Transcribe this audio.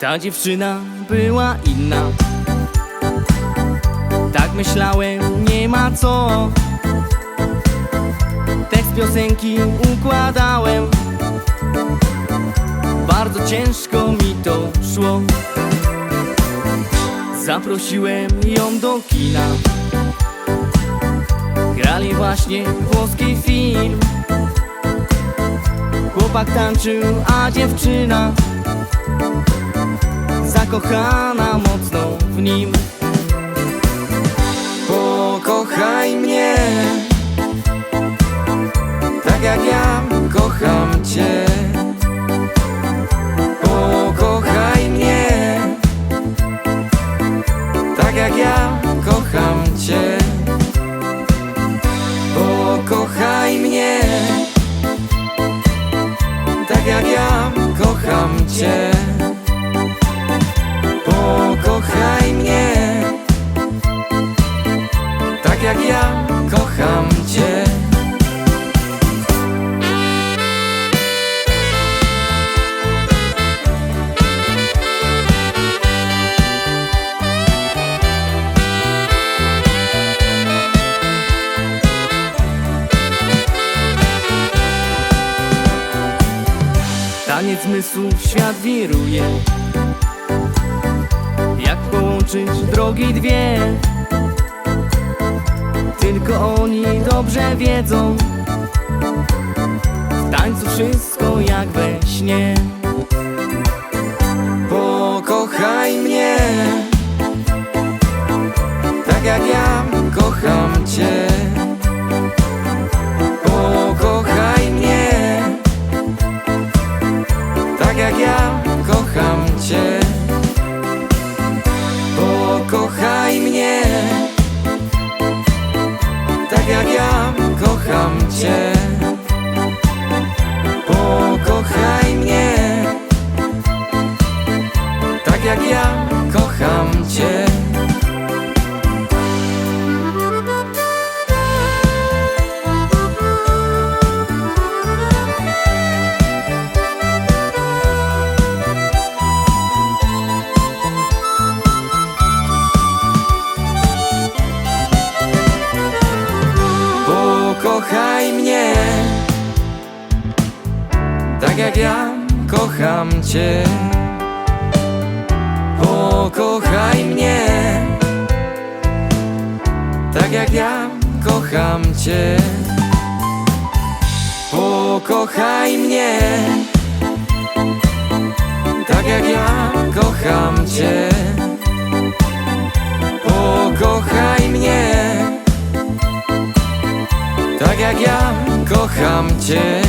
Ta dziewczyna była inna. Tak myślałem, nie ma co. Tekst piosenki układałem. Bardzo ciężko mi to szło. Zaprosiłem ją do kina. Grali właśnie włoski film Chłopak tańczył, a dziewczyna Zakochana mocno w nim. Pokochaj mnie Tak jak ja kocham Cię. Pokochaj mnie Tak jak ja kocham Cię jak ja kocham Cię Taniec zmysłów świat wiruje. Jak połączyć drogi dwie? Tylko oni dobrze wiedzą. W tańcu wszystko jak we śnie Pokochaj Tak jak ja kocham Cię. Pokochaj mnie. Tak jak ja kocham Cię. Pokochaj mnie. Tak jak ja kocham Cię. Pokochaj mnie. Tak jak ja kocham Cię